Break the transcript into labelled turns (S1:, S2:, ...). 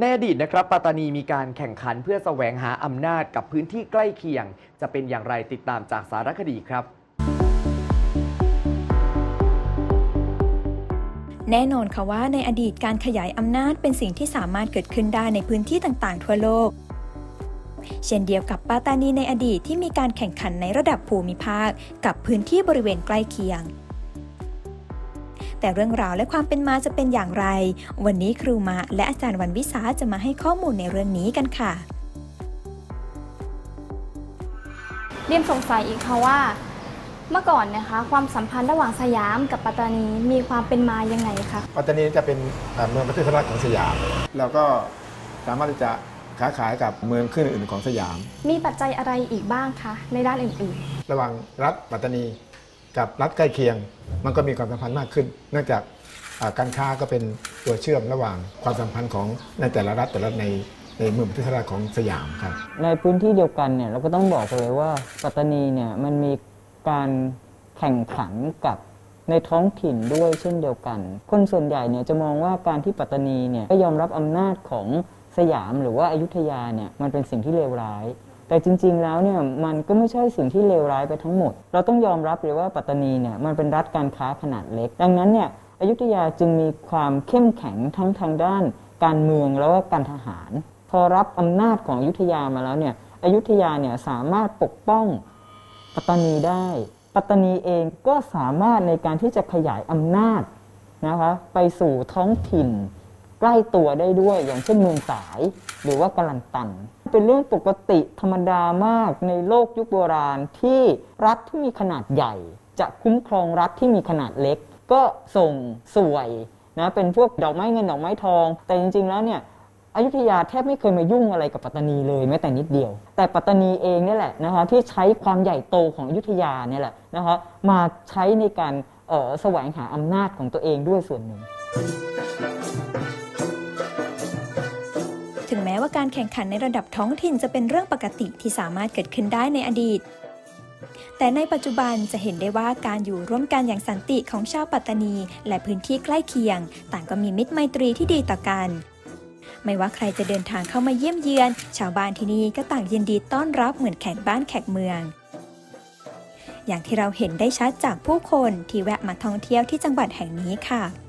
S1: ในอดีตนะครับปัตตานีมีการแข่งขันเพื่อแสวงหาอำนาจกับพื้นที่ใกล้เคียง จะเป็นอย่างไรติดตามจากสารคดีครับ
S2: แน่นอนค่ะว่าในอดีตการขยายอำนาจเป็นสิ่งที่สามารถเกิดขึ้นได้ในพื้นที่ต่างๆ ทั่วโลก เช่นเดียวกับปาตานีในอดีตที่มีการแข่งขันในระดับภูมิภาค กับพื้นที่บริเวณใกล้เคียง แต่เรื่องราวและความเป็นมาจะเป็นอย่างไร วันนี้ครูมาและอาจารย์วันวิสาจะมาให้ข้อมูลในเรื่องนี้กันค่ะ
S3: เรียมสงสัยอีกค่ะว่า เมื่อก่อนนะคะ ความสัมพันธ์ระหว่างสยามกับปัตตานีมีความเป็นมายังไงคะ
S4: ปัตตานีจะเป็นเอ่อเมืองประเทศราชของสยาม แล้วก็สามารถที่จะค้าขายกับเมืองขึ้นอื่นๆของสยาม
S3: มีปัจจัยอะไรอีกบ้างคะในด้านอื่น
S4: ระหว่างรัฐปัตตานี กับรัฐใกล้เคียง มันก็มีความสัมพันธ์มากขึ้น เนื่องจากการค้าก็เป็นตัวเชื่อมระหว่างความสัมพันธ์ของในแต่ละรัฐแต่ละในในเมืองประเทศราชของสยามครับ
S5: ในพื้นที่เดียวกันเนี่ยเราก็ต้องบอกกันเลยว่าปัตตานีเนี่ยมันมีการแข่งขันกับในท้องถิ่นด้วยเช่นเดียวกัน คนส่วนใหญ่เนี่ยจะมองว่าการที่ปัตตานีเนี่ยก็ยอมรับอำนาจของสยามหรือว่าอายุทยาเนี่ยมันเป็นสิ่งที่เลวร้าย แต่จริง ๆ แล้วเนี่ยมันก็ไม่ใช่สิ่งที่เลวร้ายไปทั้งหมด เราต้องยอมรับเลยว่าปัตตานีเนี่ยมันเป็นรัฐการค้าขนาดเล็ก ดังนั้นเนี่ยอยุธยาจึงมีความเข้มแข็งทั้งทางด้าน การเมืองแล้วก็การทหาร พอรับอำนาจของอยุธยามาแล้วเนี่ยอยุธยาเนี่ยสามารถปกป้องปัตตานีได้ ปัตตานีเองก็สามารถในการที่จะขยายอำนาจนะคะไปสู่ท้องถิ่น ใกล้ตัวได้ด้วยอย่างเช่นเมืองสาย หรือว่ากลันตัน เป็นเรื่องปกติธรรมดามากในโลกยุคโบราณที่รัฐที่มีขนาดใหญ่ จะคุ้มครองรัฐที่มีขนาดเล็ก ก็ส่งสวยนะเป็นพวกดอกไม้เงินดอกไม้ทอง แต่จริง ๆ แล้วเนี่ยอยุธยาแทบไม่เคยมายุ่งอะไรกับปัตตานีเลยแม้แต่นิดเดียว แต่ปัตตานีเองเนี่แหละนะคะที่ใช้ความใหญ่โตของอยุธยาเนี่ยแหละนะคะมาใช้ในการเอ่อแสวงหาอำนาจของตัวเองด้วยส่วนหนึ่ง
S2: การแข่งขันในระดับท้องถิ่นจะเป็นเรื่องปกติที่สามารถเกิดขึ้นได้ในอดีต แต่ในปัจจุบันจะเห็นได้ว่าการอยู่ร่วมกันอย่างสันติของชาวปัตตานี และพื้นที่ใกล้เคียง ต่างก็มีมิตรไมตรีที่ดีต่อกัน ไม่ว่าใครจะเดินทางเข้ามาเยี่ยมเยือน ชาวบ้านที่นี่ก็ต่างยินดีต้อนรับเหมือนแขกบ้านแขกเมืองอย่างที่เราเห็นได้ชัดจากผู้คนที่แวะมาท่องเที่ยวที่จังหวัดแห่งนี้ค่ะ